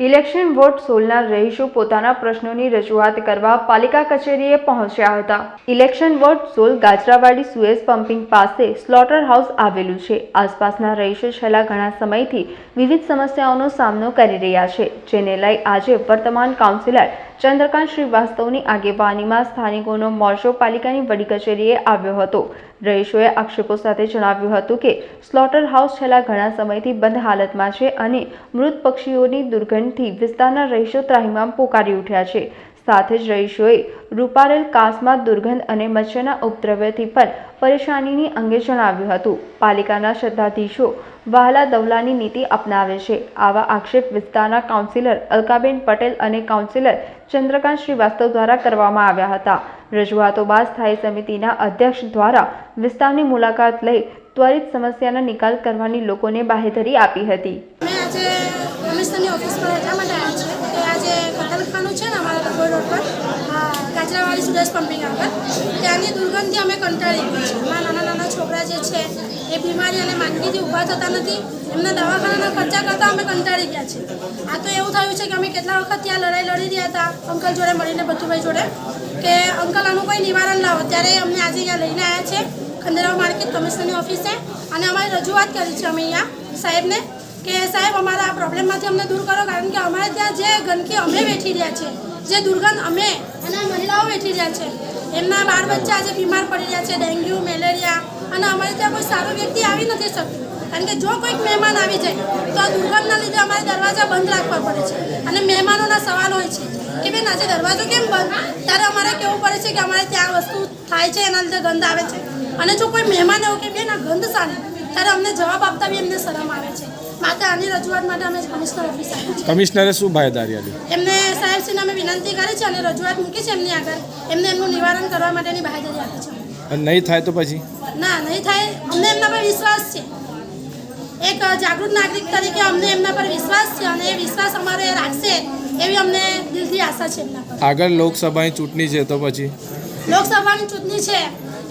Election vote સોલના રહીશો પોતાના પ્રશ્નોની રજૂઆત કરવા પાલિકા કચેરીએ પહોંચ્યા હતા. ઇલેક્શન વોટ સોલ ગાજરાવાડી સુએઝ પમ્પિંગ પાસે સ્લોટર હાઉસ આવેલું છે. આસપાસના રહીશો છેલ્લા ઘણા સમયથી વિવિધ સમસ્યાઓનો સામનો કરી રહ્યા છે, જેને લઈ આજે વર્તમાન કાઉન્સિલર ચંદ્રકાંત શ્રીવાસ્તવની આગેવાનીમાં સ્થાનિકોનો મોરચો પાલિકાની વડી કચેરીએ આવ્યો હતો. રહીશોએ આક્ષેપો સાથે જણાવ્યું હતું કે, સ્લોટર હાઉસ છેલ્લા ઘણા સમયથી બંધ હાલતમાં છે અને મૃત પક્ષીઓની દુર્ગંધથી વિસ્તારના રહીશો ત્રાહિમામ પોકારી ઉઠ્યા છે. સાથે જ રહીશોએ રૂપારેલ કાસમાં દુર્ગંધ અને મચ્છરના ઉપદ્રવ્યથી પણ પરેશાનીની અંગે જણાવ્યું હતું. પાલિકાના સત્તાધીશો વહાલા દવલાની નીતિ અપનાવે છે. આવા આક્ષેપ વિસ્તારના કાઉન્સિલર અલકાબેન પટેલ અને કાઉન્સિલર ચંદ્રકાંત શ્રીવાસ્તવ દ્વારા કરવામાં આવ્યા હતા. રજૂઆતો બાદ સ્થાયી સમિતિના અધ્યક્ષ દ્વારા વિસ્તારની મુલાકાત લઈ ત્વરિત સમસ્યાનો નિકાલ કરવાની લોકોને બાહેધરી આપી હતી. આજે ઓફિસ પર એટલા માટે આવ્યા છે કે આજે છે ને રોડ પર આ કાચરાવાડી સુરેશ પમ્પિંગ આગળ ત્યાંની દુર્ગંધથી અમે કંટાળી ગઈ છે અમારા નાના નાના છોકરા જે છે, એ બીમારી અને માંદગીથી ઊભા થતા નથી. એમના દવાખાનાના ખર્ચા કરતાં અમે કંટાળી ગયા છે આ તો એવું થયું છે કે અમે કેટલા વખત ત્યાં લડાઈ લડી રહ્યા હતા, અંકલ જોડે મળીને ભથ્થુભાઈ જોડે, કે અંકલ આનું કોઈ નિવારણ લાવો. ત્યારે અમને આજે અહીંયા લઈને આવ્યા છે, ખંડેરાવ માર્કેટ કમિશનરની ઓફિસે. અને અમારી રજૂઆત કરી છે અમે અહીંયા સાહેબને, કે સાહેબ, અમારા આ પ્રોબ્લેમમાંથી અમને દૂર કરો, કારણ કે અમારે ત્યાં જે ગંદકી અમે વેઠી રહ્યા છે જે દુર્ગંધ અમે અને મહિલાઓ વેઠી રહ્યા છે. એમના બાળ બચ્ચા આજે બીમાર પડી રહ્યા છે, ડેન્ગ્યુ, મેલેરિયા અને અમારે ત્યાં કોઈ સારો વ્યક્તિ આવી નથી શકતું. કારણ કે જો કોઈક મહેમાન આવી જાય, તો આ દુર્ગંધના લીધે અમારે દરવાજા બંધ રાખવા પડે છે. અને મહેમાનોના સવાલ હોય છે કે બેન, આજે દરવાજો કેમ બંધ? ત્યારે અમારે કહેવું પડે છે કે અમારે ત્યાં વસ્તુ થાય છે, એના લીધે ગંધ આવે છે. અને જો કોઈ મહેમાન એવું કે, બેન, આ ગંધ સારી ત્યારે અમને જવાબ આપતા બી એમને શરમ આવે છે. માટે આની રજૂઆત માટે અમે કમિશનર ઓફિસ આવ્યા કમિશનરે શું બાહેદારી આપી? એમને સાહેબશ્રીને અમે વિનંતી કરી છે અને રજૂઆત મૂકી છે એમની આગળ. એમને એમનું નિવારણ કરવા માટેની બાહેધરી આપી છે. નહીં થાય તો પછી? ના નહીં થાય. અમને એમના પર વિશ્વાસ છે. એક જાગૃત નાગરિક તરીકે અમને એમના પર વિશ્વાસ છે અને એ વિશ્વાસ અમારે રાખશે એવી અમને દિલથી આશા છે એમના પર. આગળ લોકસભાની ચૂંટણી છે તો પછી? લોકસભાની ચૂંટણી છે.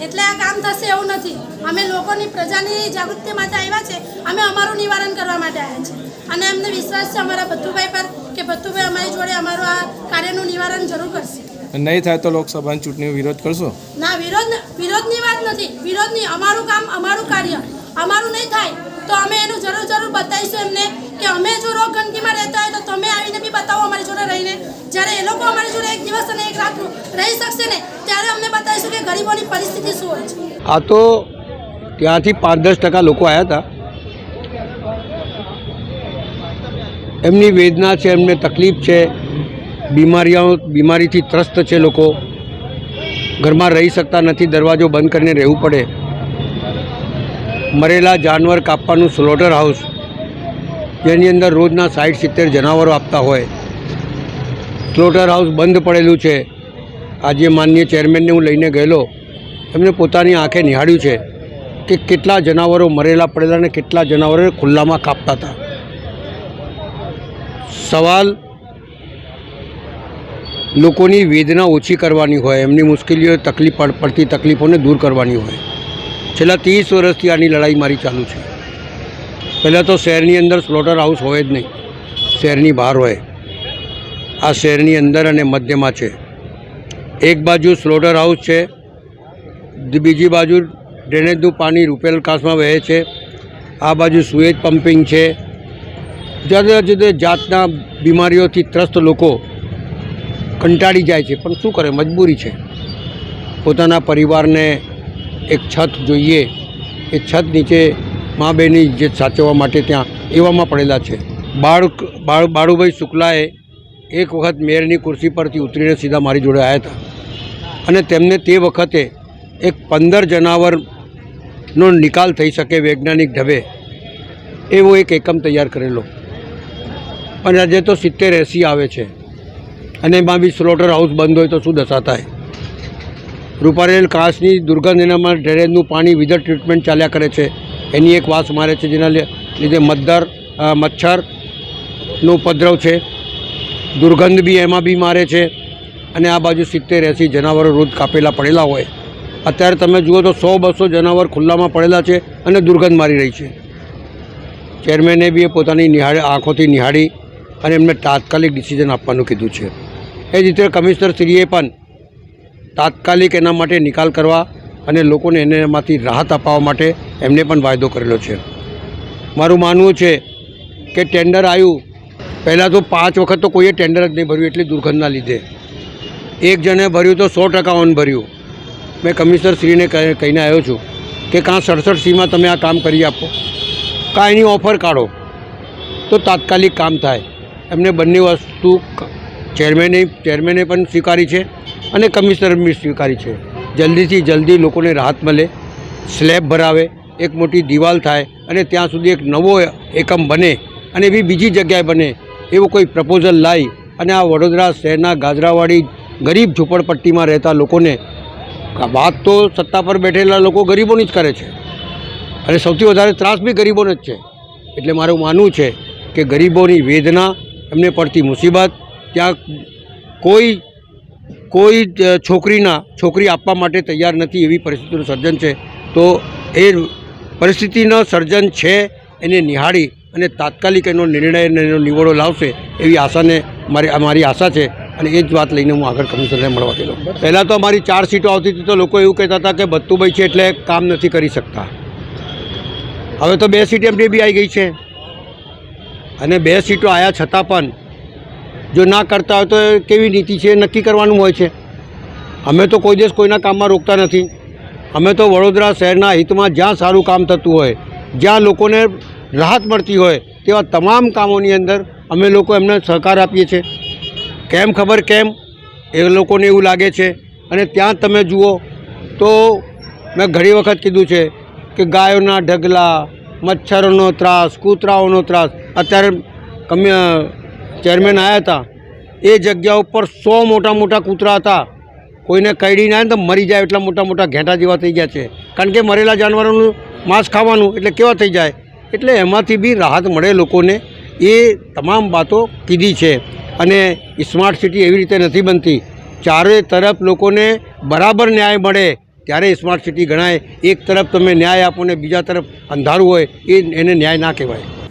એટલે આ કામ થશે એવું નથી. અમે લોકોની પ્રજાની જાગૃતિ માટે આવ્યા છે. અમે અમારું નિવારણ કરવા માટે આવ્યા છે. અને અમને વિશ્વાસ છે અમારા ભથ્થુભાઈ પર કે ભથ્થુભાઈ અમારી જોડે અમારું આ કાર્યનું નિવારણ જરૂર કરશે. નહીં થાય તો લોકસભાની ચૂંટણીનો વિરોધ કરશો? ના વિરોધ વિરોધની વાત નથી. વિરોધની અમારું કામ અમારું કાર્ય. અમારું નહીં થાય. તો અમે એનું જરૂર જરૂર બતાવીશું એમને કે અમે જો રોગ રહેતા હોય તો તમે આવીને બી બતાવો અમારી જોડે રહીને. જ્યારે એ લોકો અમારી જોડે એક દિવસ અને એક રાત રહી શકશે ને, ત્યારે અમને બતાવીશું કે ગરીબોની પરિસ્થિતિ શું હોય છે. આ તો ત્યાંથી પાંચ દસ ટકા લોકો આવ્યા હતા. એમની વેદના છે, એમને તકલીફ છે, બીમારીઓ, બીમારીથી ત્રસ્ત છે લોકો. ઘરમાં રહી શકતા નથી, દરવાજો બંધ કરીને રહેવું પડે. મરેલા જાનવર કાપવાનું સ્લોટર હાઉસ જેની અંદર રોજના સાઠ સિત્તેર જનાવરો આપતા હોય. સ્લોટર હાઉસ બંધ પડેલું છે. આજે માનનીય ચેરમેનને હું લઈને ગયેલો. એમને પોતાની આંખે નિહાળ્યું છે કે કેટલા જનાવરો મરેલા પડેલા અને કેટલા જનાવરો ખુલ્લામાં કાપતા હતા. સવાલ લોકોની વેદના ઓછી કરવાની હોય, એમની મુશ્કેલીઓ, તકલીફ પડ- પડતી તકલીફોને દૂર કરવાની હોય. છેલ્લા ત્રીસ વર્ષથી આની લડાઈ મારી ચાલુ છે. પહેલાં તો શહેરની અંદર સ્લોટર હાઉસ હોય જ નહીં. શહેરની બહાર હોય. આ શહેરની અંદર અને મધ્યમાં છે. એક બાજુ સ્લોટર હાઉસ છે. બીજી બાજુ ડ્રેનેજનું પાણી રૂપેલ કાસમાં વહે છે. આ બાજુ સુએજ પમ્પિંગ છે. જુદા જુદા જાતના બીમારીઓથી ત્રસ્ત લોકો કંટાળી જાય છે. પણ શું કરે? મજબૂરી છે. પોતાના પરિવારને એક છત જોઈએ. એ છત નીચે મા બેની ઇજ્જત સાચવવા માટે ત્યાં એવામાં પડેલા છે. બાળ બાળ, બાળુભાઈ શુક્લાએ એક વખત મેયરની ખુરશી પરથી ઉતરીને સીધા મારી જોડે આવ્યા હતા. અને તેમને તે વખતે એક પંદર જનાવરનો નિકાલ થઈ શકે વૈજ્ઞાનિક ઢબે એવો એક એકમ તૈયાર કરેલો. અને આજે તો સિત્તેર એંસી આવે છે. અને એમાં બી સ્લોટર હાઉસ બંધ હોય તો શું દશા થાય? રૂપારેલ કાશની દુર્ગંધ એનામાં ડ્રેનેજનું પાણી વિધર ટ્રીટમેન્ટ ચાલ્યા કરે છે. એની એક વાસ મારે છે જેના લીધે અ, મચ્છરનો ઉપદ્રવ છે. દુર્ગંધ બી એમાં બી મારે છે. અને આ બાજુ સિત્તેર એંસી જનાવરો રોજ કાપેલા પડેલા હોય. અત્યારે તમે જુઓ તો સો બસો જનાવર ખુલ્લામાં પડેલા છે અને દુર્ગંધ મારી રહી છે. ચેરમેને બી એ પોતાની નિહાળી આંખોથી નિહાળી અને એમને તાત્કાલિક ડિસિઝન આપવાનું કીધું છે. એ જ રીતે કમિશનરશ્રીએ પણ તાત્કાલિક એના માટે નિકાલ કરવા અને લોકોને એનામાંથી રાહત અપાવવા માટે એમને પણ વાયદો કરેલો છે. મારું માનવું છે કે ટેન્ડર આવ્યું, પહેલાં તો પાંચ વખત તો કોઈએ ટેન્ડર જ નહીં ભર્યું એટલી દુર્ગંધના લીધે. એક જણે ભર્યું તો સો ટકા ઓન ભર્યું. મેં કમિશનરશ્રીને કહે- કહીને આવ્યો છું કે કાં સડસઠ સીમાં તમે આ કામ કરી આપો. કાં એની ઓફર કાઢો. તો તાત્કાલિક કામ થાય. એમને બંને વસ્તુ ચેરમેને ચેરમેને પણ સ્વીકારી છે અને કમિશનર બી સ્વીકારી છે. જલ્દીથી જલ્દી લોકોને રાહત મળે, સ્લેબ ભરાવે, એક મોટી દિવાલ થાય અને ત્યાં સુધી એક નવો એકમ બને અને એવી બીજી જગ્યાએ બને એવું કોઈ પ્રપોઝલ લાવી અને આ વડોદરા શહેરના ગાજરાવાડી ગરીબ ઝૂંપડપટ્ટીમાં રહેતા લોકોને વાત તો સત્તા પર બેઠેલા લોકો ગરીબોની જ કરે છે. અને સૌથી વધારે ત્રાસ બી ગરીબોને જ છે. એટલે મારું માનવું છે કે ગરીબોની વેદના એમને પડતી મુસીબત ત્યાં કોઈ કોઈ છોકરીના છોકરી આપવા માટે તૈયાર નથી એવી પરિસ્થિતિનું સર્જન છે. તો એ પરિસ્થિતિનો સર્જન છે એને નિહાળી અને તાત્કાલિક એનો નિર્ણય અને એનો નિવડો લાવશે એવી આશાને મારી મારી આશા છે અને એ જ વાત લઈને હું આગળ કમિશનરને મળવા ગયેલો. પહેલાં તો અમારી ચાર સીટો આવતી હતી તો લોકો એવું કહેતા હતા કે બત્તુભાઈ છે એટલે કામ નથી કરી શકતા. હવે તો બે સીટ એમની બી આવી ગઈ છે. અને બે સીટો આવ્યા છતાં પણ જો ના કરતા હોય તો કેવી નીતિ છે નક્કી કરવાનું હોય છે. અમે તો કોઈ દિવસ કોઈના કામમાં રોકતા નથી. અમે તો વડોદરા શહેરના હિતમાં જ્યાં સારું કામ થતું હોય, જ્યાં લોકોને રાહત મળતી હોય, તેવા તમામ કામોની અંદર અમે લોકો એમને સહકાર આપીએ છીએ. કેમ ખબર કેમ? એ લોકોને એવું લાગે છે. અને ત્યાં તમે જુઓ તો મેં ઘણી વખત કીધું છે કે ગાયોના ઢગલા, મચ્છરોનો ત્રાસ, કૂતરાઓનો ત્રાસ, અત્યારે કમ્ય ચેરમેન આવ્યા હતા એ જગ્યા ઉપર સો મોટા મોટા કૂતરા હતા. કોઈને કરડી ના તો મરી જાય એટલા મોટા મોટા ઘેંટા જેવા થઈ ગયા છે. કારણ કે મરેલા જાનવરોનું માંસ ખાવાનું એટલે કેવા થઈ જાય? એટલે એમાંથી બી રાહત મળે લોકોને. એ તમામ વાતો કીધી છે. અને સ્માર્ટ સિટી એવી રીતે નથી બનતી. ચારે તરફ લોકોને બરાબર ન્યાય મળે. ત્યારે સ્માર્ટ સિટી ગણાય. એક તરફ તમે ન્યાય આપો ને બીજા તરફ અંધારું હોય, એ એને ન્યાય ના કહેવાય.